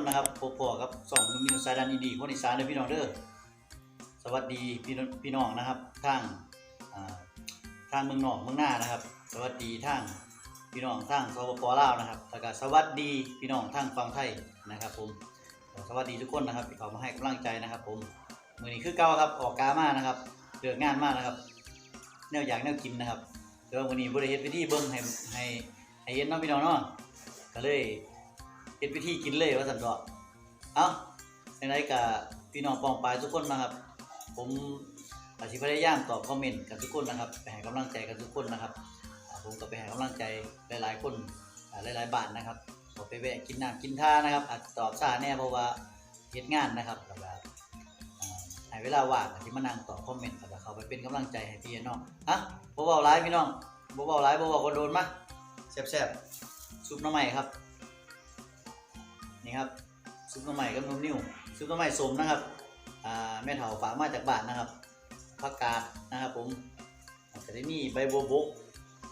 นนะครับพบพอกับสองมิวสายดันดีคนอีสานเลยพี่น้องเด้อสวัสดีพี่น้องพี่น้องนะครับทางทางเมืองนอกเมืองหน้านะครับ สวัสดีทางพี่น้องทางสปปลาวนะครับแล้วก็สวัสดีพี่น้องทางฝั่งไทยนะครับผมสวัสดีทุกคนนะครับที่เขามาให้กำลังใจนะครับ ผมมือนี้คือเก่าครับออกกามานะครับเลือกงานมากนะครับแนวอยากแนวกินนะครับแต่ว่าวันนี้บริเฮ็ดวิธีเบิ้งให้ให้ให้เห็นเนาะพี่น้องเนาะก็เลย เฮ็ดวิธีกินเลยว่าสันดอกเอ้าในไรกับพี่น้องปองปลายทุกคนนะครับ ผมอาชีพพยายามตอบคอมเมนต์กับทุกคนนะครับ ไปให้กำลังใจกับทุกคนนะครับ ผมก็ไปให้กำลังใจหลายๆคนหลายๆบ้านนะครับก็ไปแวะกินน้ำกินท่านะครับ อาจตอบช้าแน่เพราะว่าเฮ็ดงานนะครับแล้วก็อ่าให้เวลาว่างที่มานั่งตอบคอมเมนต์แล้วก็เขาไปเป็นกำลังใจให้พี่น้องฮะบ่เว้าหลายพี่น้องบ่เว้าหลายบ่เว้าคนโดนมาแซ่บๆซุปน้ำใหม่ครับ นี่ครับซุปหน้ำใหม่กับนมนิ่วซุปหน้ำใหม่สมนะครับอ่าแม่เฒ่าฝากมาจากบ้านนะครับผักกาดนะครับผมจะได้มีใบบัวบก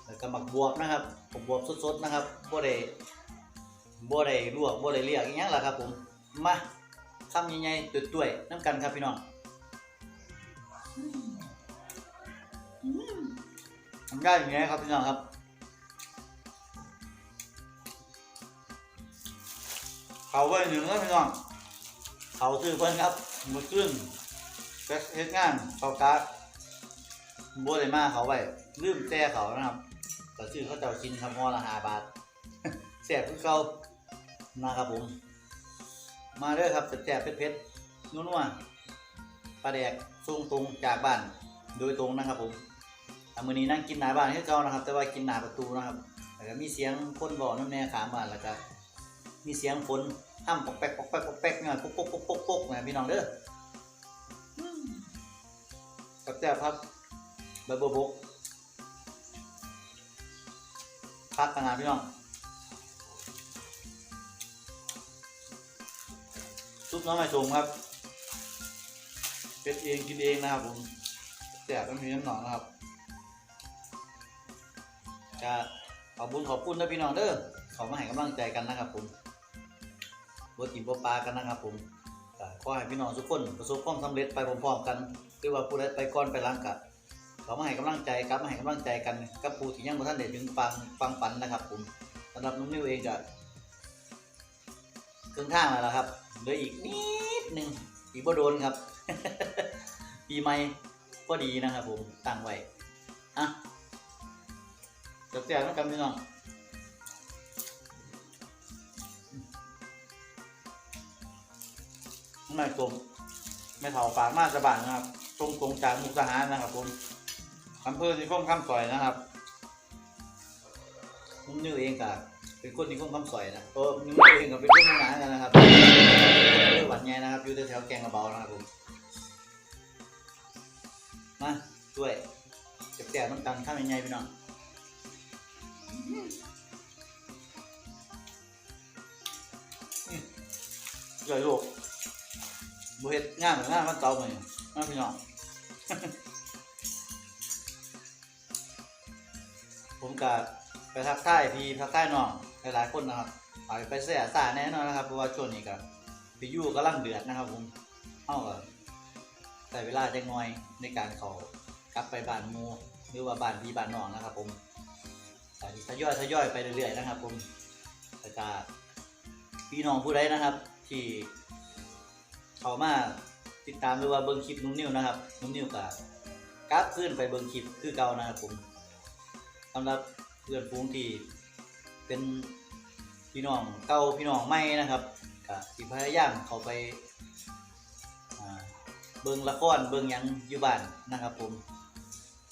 แล้วก็หมักบวบนะครับ ผมบวบสดๆนะครับบ่ได้บ่ได้ลวกบ่ได้เลียกอีหยังล่ะครับผมมาคำใหญ่ๆตุ้ยๆน้ำกันครับพี่น้องทำได้อย่างนี้ครับพี่น้องครับ เขาไว้หนึ่งแล้วพี่น้อง เขาซื้อเพิ่นครับมือขึ้นเฮ็ดงานเขากาบัวเลยมาเขาไว้ลืมแต่เขานะครับก็ซื้อเขาเจ้ากินครับห่อละห้าบาทแซ่บคือเก่านะครับผม มาเด้อครับแซ่บเผ็ดๆนัวๆปลาแดกส่งตรงจากบ้านโดยตรงนะครับผมอมือนี้นั่งกินหนาบ้านคือเก่านะครับ แต่ว่ากินหนาประตูนะครับแล้วก็มีเสียงคนบอกน้ำแน่ขามบ้านแล้วก็มีเสียงฝน ห้ามปอกแป๊กปอกแป๊กปอกแป๊กเนี่ยปุ๊กปุ๊กปุ๊กปุ๊กปุ๊กนะพี่น้องเด้ออืมกับแจ่บครับใบบัวบกพักต่างหากพี่น้องซุปน้ำไม่สูงครับเป็นเองกินเองนะครับผมแจ่บไม่มีน้ำหนองนะครับจะขอบคุณขอบคุณนะพี่น้องเด้อเขามาให้กำลังใจกันนะครับผม บัวติบัวปลากันนะครับผมขอให้พี่น้องทุกคนประสบความสำเร็จไปพร้อมๆกันหรือว่าผู้ใดไปก่อนไปหลังกับเขามาให้กำลังใจครับมาให้กำลังใจกันกับผู้ที่ยังบ่ทันได้ถึงฟังฟังฝันนะครับ ผมสำหรับนุ่มนิวเองก็ครึ่องท่างแล้วครับเหลืออีกนิดหนึ่งอีกบ่โดนครับ ปีใหม่ก็ดีนะครับผมตั้งไว้อะจบแจกแล้วกันพี่น้อง ไม่กลมไม่เท่าฝากมาจะบานนะครับตรงตรงจากมุกดาหารนะครับผมอำเภอนิคมคำสอยนะครับนุ่มนิ้วเองกับเป็นคนนิคมคำสอยนะเออนุ่มนิ้วเองกับเป็นคนมุกดาหารกันนะครับเรื่องหวัดแง่นะครับ อยู่แถวแกงกระเบานะครับผมมาช่วยเจ็บแก่ต้องกันข้ามยังไงพี่น้องใหญ่ลูก บเฮ็ดงานหรืองานมันเตาเหมือนมาพี่น้อง ผมก็ไปทักทายพี่ทักทายน้องหลายๆคนนะครับเอาไปเสียสาแน่นอนนะครับเพราะว่าช่วงนี้ก็พี่ยู่กำลังเดือดนะครับ ผมเฮาก็ใช้เวลาจักหน่อยในการเขากลับไปบ้านมูหรือว่าบ้านพี่บ้านน้องนะครับ ผมแต่ทยอยทยอยไปเรื่อยๆนะครับ ผมแต่พี่น้องผู้ใดนะครับ ที่ เขามาติดตามหรือว่าเบิ่งคลิปนุ่มนิ้วนะครับนุ่มนิ้วก็กลับขึ้นไปเบิ่งคลิปคือเก่านะครับผมสำหรับเพื่อนฟูงที่เป็นพี่น้องเก่าพี่น้องใหม่นะครับก็สิพยายามเขาไปเบิ่งละครเบิ่งยังอยู่บ้านนะครับ ผม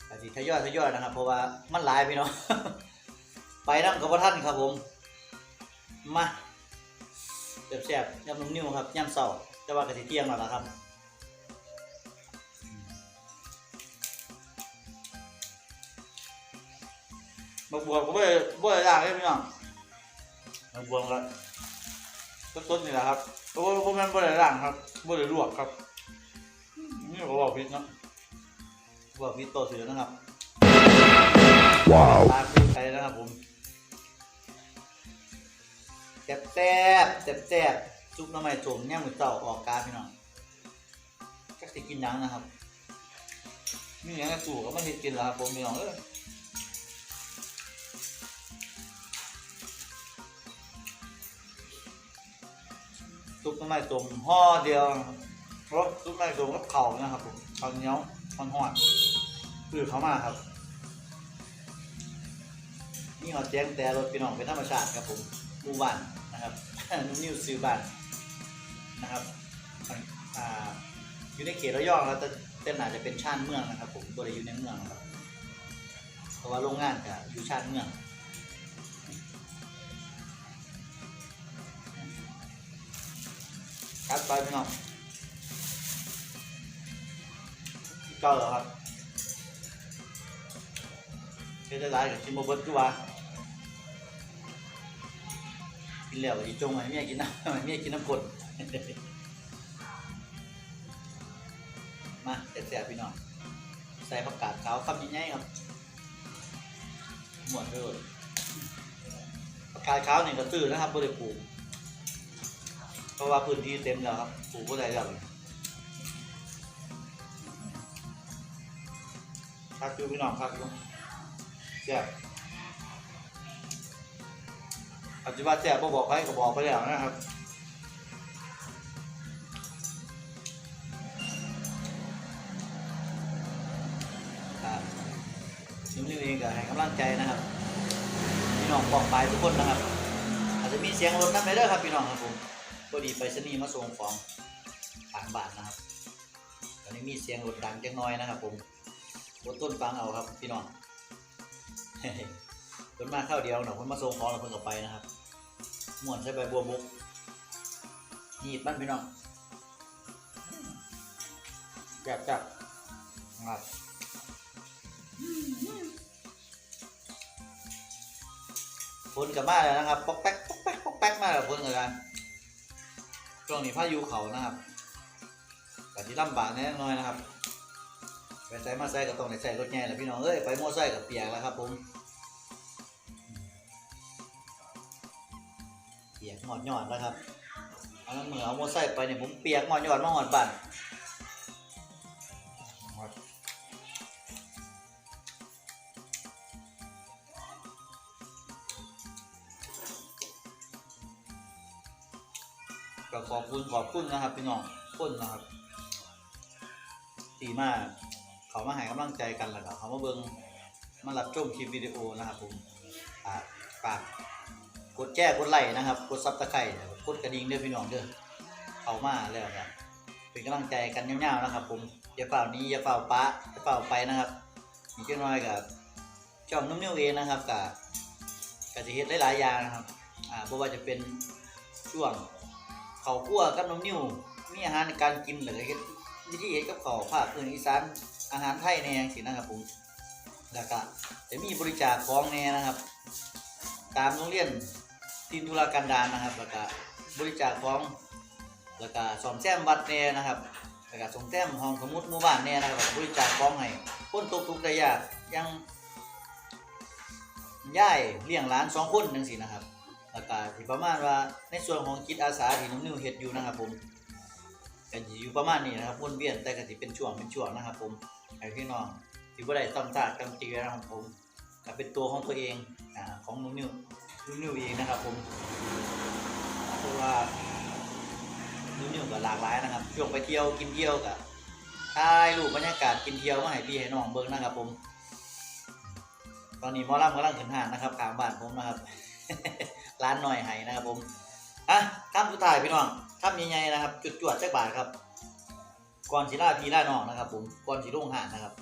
ก็สิทยอยทยอยนะครับ เพราะว่ามันหลายพี่น้องไปนั่งกับพ่ท่านครับผมมา แซ่บๆยำนุ่มนิ้วครับยำเสาร์จะว่ากะทิเที่ยงหน่อยละครับมาบวกก็ไม่ไม่ได้ยากเลยพี่น้องมาบวกกันต้นๆนี่แหละครับเพราะว่าพวกมันไม่ได้ล่างครับไม่ได้ลวกครับนี่ก็บอกพิษเนาะบอกพิษต่อเสือนะครับว้าว บแซ่บแซ่บซุปหน้ำมันโจมเนี่ยมือเต่าออกกาพี่น้องจักสิกินหยังนะครับมีหยังจะสู่ก็ไม่เห็นกินแล้วครับผมพี่น้องเอ้ยซุปหน้ำมันโจมห่อเดียวรสซุปหน้ำมันโจมกับเข่านะครับผมข้าวเหนียวหอนห่อนคือเขามาครับนี่หอดแจ้งแต่รถพี่น้องเป็นธรรมชาติครับผมหมู่บ้านนะครับ นุ่มนิวซื้อบ้านนะครับอยู่ในเขตระยองแล้วแต่แต่น่าจะเป็นชานเมืองนะครับ ผมบริอยู่ในเมืองครับเพราะว่าโรงงานก็อยู่ชานเมืองครับไปพี่น้องเก้าแล้วครับเฮ็ดได้หลายกับกินบ่เบิดคือว่า กินแล้วอีจงให้เมียกินน้ำให้เมียกินน้ำกดมาแซ่บๆพี่น้องใส่ผักกาดขาวคำใหญ่ครับหมวนเลยผักกาดขาวนี่ก็ซื้อนะครับบ่ได้ปลูกเพราะว่าพื้นที่เต็มแล้วครับปลูกบ่ได้แล้วครับพี่น้องครับอยู่ ปัจจุบันแจ๊บบอกให้ก็บอกไปแล้วนะครับครับนุ่มนิ่เองก็ให้กำลังใจนะครับ พี่น้องปองปลายทุกคนนะครับ อาจจะมีเสียงรถนั่นไปเด้อครับพี่น้องครับผมพอดีไปสนีมาส่งของต่างบานนะครับตอนนี้มีเสียงรถดังจังน้อยนะครับ ผมรถต้นฟังเอาครับ พี่น้องเพิ่นมาเข้าเดียวเนาะเพิ่นมาส่งของแล้วเพิ่นก็ไปนะครับ ม่วนใส่ใบบัวบกหีดมันพี่น้องแซ่บแซ่บครับฝนกับมาแล้วนะครับ ปอกแป๊กปอกแป๊กปอกแป๊กมาแล้วฝนกับกันช่วงนี้พายุเขานะครับแต่ที่ลำบากแน่น้อยนะครับไปใส่มาใส่ก็ต้องได้ใส่รถใหญ่แหละพี่น้องเอ้ยไปโม่ใส่กับเปียกแล้วครับผม หอดหยอดแล้วครับเอาน้ำเหมือเอาโมไซไปเนี่ยผมเปียกหอดหยอดมาหอดบั่นก็ขอบคุณขอบคุณนะครับพี่น้องคุณนะครับตีมากเขามาให้กำลังใจกันแล้วก็เขามาเบิ้งมารับชมคลิปวิดีโอนะครับผมอ่าฝาก แจ้กดไลค์นะครับกดซับสไครต์กดกระดิ่งเด้อพี่น้องเด้อเข้ามาแล้วครับเป็นกำลังใจกันยาวๆนะครับ ผมอย่าเฝ้านี้อย่าเฝ้าปะอย่าเฝ้าไปนะครับมีเจ้าน้อยกับช่องนุ่มนิ้วเองนะครับกับกับจะเฮ็ดหลายๆอย่างนะครับอ่าเพราะว่าจะเป็นช่วงเขาวคั่วกับนุ่มนิ้วมีอาหารในการกินหรือเฮ็ดวิธีเฮ็ดกับเขาวภาคพื้นอีสานอาหารไทยแน่สินะครับผมแล้วก็จะมีบริจาคของแน่นะครับ ตามโรงเรียน ทีมธุรกันดารนะครับแล้วก็บริจาคของแล้วก็ซ่อมแซมวัดแน่นะครับแล้วก็ซ่อมแซมห้องสมุดหมู่บ้านแน่นะครับบริจาคของให้คนตกทุกข์ได้ยากยังย่ายเลี้ยงหลานสองคนจังซี่นะครับแล้วก็ที่ประมาณว่าในส่วนของจิตอาสาที่น้องนิวเฮ็ดอยู่นะครับผมก็อยู่ประมาณนี้นะครับวนเวียนแต่ก็สิเป็นช่วงเป็นช่วงนะครับ ผมให้พี่น้องถือว่าได้ซ้ำซากจำจีนะครับผมก็เป็นตัวของตัวเองอของนุ่นนิว นุ่นนิวเองนะครับผมเพราะว่านุ่นนิวก็หลากหลายนะครับช่วงไปเที่ยวกินเที่ยวกับถ่ายรูปบรรยากาศกินเที่ยวมาให้พี่ให้น้องเบิ่งนะครับผม ตอนนี้มอลำกำลังขึ้นหานนะครับขางบ้านผมนะครับ ร้านหน่อยไห้นะครับผมอะคำสุดท้ายพี่น้องคำใหญ่ๆนะครับ จุดจวดจักบาทครับ ก่อนสิล่าพีล่าน้องนะครับ ผมก่อนสิลงหานนะครับ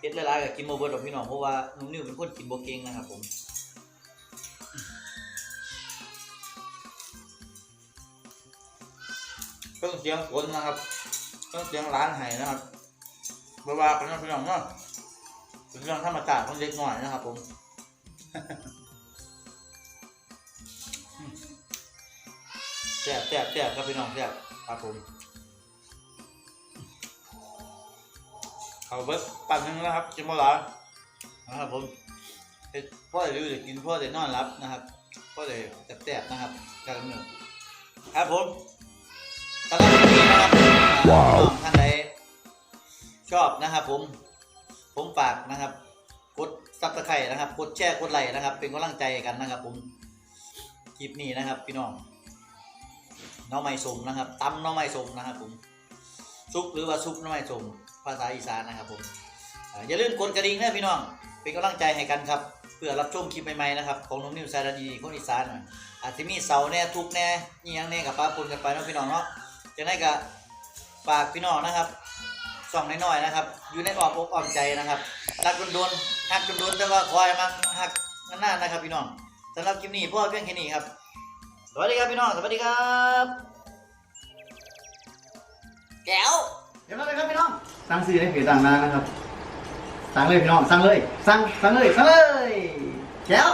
เฮ็ดหลายๆกับกินโมเบิร์ดของพี่น้องเพราะว่านุ่มนิ่วเป็นคนกินโบเก่งนะครับผม เครื่องเสียงฝนนะครับเครื่องเสียงร้านไห้นะครับเวลากันนะพี่น้องเนาะเป็นเรื่องธรรมชาติของเด็กหน่อยนะครับ ผมแซ่บแซ่บแซ่บครับพี่น้องแซ่บครับผมเขาเบิร์ดปั่นหนึงนะครับจิมบอลานะครับผมพ่อจะดูจะกินพ่อจะนอนรับนะครับพ่อจะแซ่บๆนะครับการหนึ่งครับผม ว้าวน้องท่านใดชอบนะครับ ผม ผมฝากนะครับ กดซับสไครต์นะครับ กดแชร์กดไลค์นะครับ เป็นกำลังใจกันนะครับ ผมคลิปนี้นะครับ พี่น้องน้องไม้สมนะครับตำน้องไม้สมนะครับ ผมซุปหรือว่าซุปน้องไม้สมภาษาอีสานนะครับ ผมอย่าลืมกดกระดิ่งนะพี่น้อง เป็นกำลังใจให้กันครับ เพื่อรับชมคลิปใหม่ๆนะครับของน้องนิวซาดานีคนอีสานอาจจะมีเสาแน่ทุกแน่นี่ยังแน่กับป้าปุนกันไปนะพี่น้องเนาะจะได้กับ ฝากพี่น้องนะครับส่องน้อยๆนะครับ อยู่ในอ้อมอกอ้อมใจนะครับรักโดนๆหักโดนๆแต่ว่าคอยมาหักนานๆนะครับ พี่น้องสำหรับคลิปนี้พ่อเพียงแค่นี้ครับ สวัสดีครับพี่น้องสวัสดีครับแก้วเดี๋ยวมาเลยครับพี่น้องสั่งซื้อในเพจต่างๆนะครับสั่งเลยพี่น้องสั่งเลยสั่งสั่งเลยสั่งเลยแก้ว